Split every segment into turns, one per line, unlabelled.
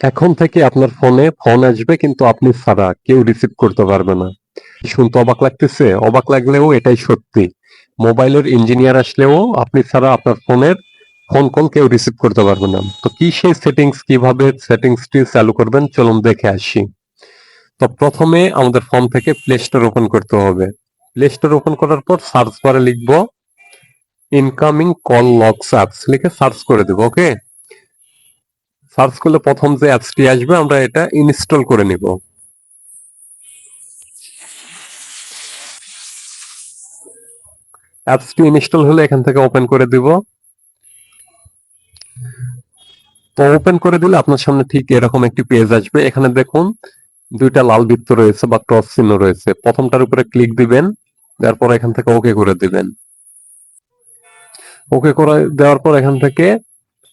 এখন থেকে আপনার ফোনে ফোন আসবে, কিন্তু আপনি ছাড়া কেউ রিসিভ করতে পারবে না। শুনতে অবাক লাগতেছে, অবাক লাগলেও এটাই সত্যি। মোবাইলের ইঞ্জিনিয়ার আসলেও আপনি ছাড়া আপনার ফোনের ফোন কল কেউ রিসিভ করতে পারবে না। তো কি সেই সেটিংস কীভাবে সেটিংসটি চালু করবেন? চলুন দেখে আসি। তো প্রথমে আমাদের ফোন থেকে প্লে স্টোর ওপেন করতে হবে। প্লে স্টোর ওপেন করার পর সার্চ বারে লিখব ইনকামিং কল লকস অ্যাপস লিখে সার্চ করে দেবো ওকে সার্চ করলে প্রথম যে অ্যাপসটি আসবে, আমরা এটা ইনস্টল করে নিব। অ্যাপসটি ইনস্টল হলে এখান থেকে ওপেন করে দিব। তো ওপেন করে দিলে আপনার সামনে ঠিক এরকম একটি পেজ আসবে। এখানে দেখুন, দুইটা লাল বৃত্ত রয়েছে বা ক্রস চিহ্ন রয়েছে। প্রথমটার উপরে ক্লিক দিবেন তারপর এখান থেকে ওকে করে দিবেন। ওকে করে দেওয়ার পর এখান থেকে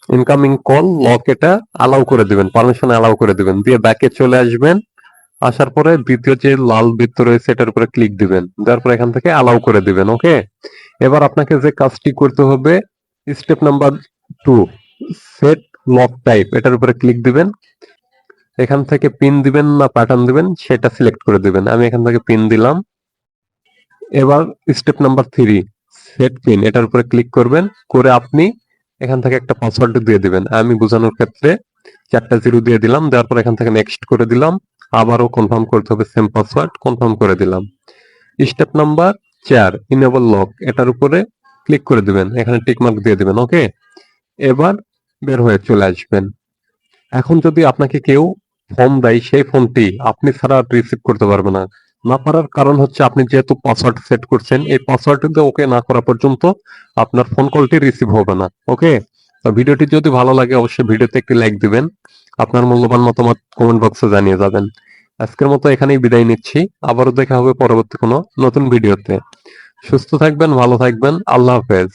ইনকামিং কল লক এটা অ্যালাউ করে দিবেন পারমিশন অ্যালাউ করে দিবেন। দিয়ে ব্যাকে চলে আসবেন আসার পরে দ্বিতীয় যে লাল বৃত্ত রয়েছে এটার উপরে ক্লিক দিবেন। দেওয়ার পরে এখান থেকে অ্যালাউ করে দিবেন ওকে এবার আপনাকে যে কাজটি করতে হবে step number two set lock type এটার উপরে ক্লিক দিবেন। এখান থেকে পিন দিবেন না প্যাটার্ন দিবেন সেটা সিলেক্ট করে দিবেন। আমি এখান থেকে পিন দিলাম। এবার step number three set pin এটার উপরে ক্লিক করবেন। করে আপনি এখান থেকে একটা পাসওয়ার্ড দিয়ে দিবেন। আমি বোঝানোর ক্ষেত্রে চারটা জিরো দিয়ে দিলাম, দেওয়ার পর এখান থেকে নেক্সট করে দিলাম, আবারও কনফার্ম করতে হবে সেম পাসওয়ার্ড কনফার্ম করে দিলাম। স্টেপ নাম্বার চার ইনেবল লক এটার উপরে ক্লিক করে দিবেন, এখানে টিক মার্ক দিয়ে দিবেন ওকে এবার বের হয়ে চলে আসবেন। এখন যদি আপনাকে কেউ ফোন দেয়, সেই ফোনটি আপনি ছাড়া রিসিভ করতে পারবে না। না পারার কারণ হচ্ছে আপনি যেহেতু পাসওয়ার্ড সেট করছেন, এই পাসওয়ার্ডটিতে ওকে না করা পর্যন্ত আপনার ফোন কলটি রিসিভ হবে না ওকে ভিডিওটি যদি ভালো লাগে অবশ্যই ভিডিওতে একটি লাইক দিবেন, আপনার মূল্যবান মতামত কমেন্ট বক্সে জানিয়ে যাবেন। আজকের মতো এখানেই বিদায় নিচ্ছি, আবারও দেখা হবে পরবর্তী কোনো নতুন ভিডিওতে। সুস্থ থাকবেন, ভালো থাকবেন, আল্লাহ হাফেজ।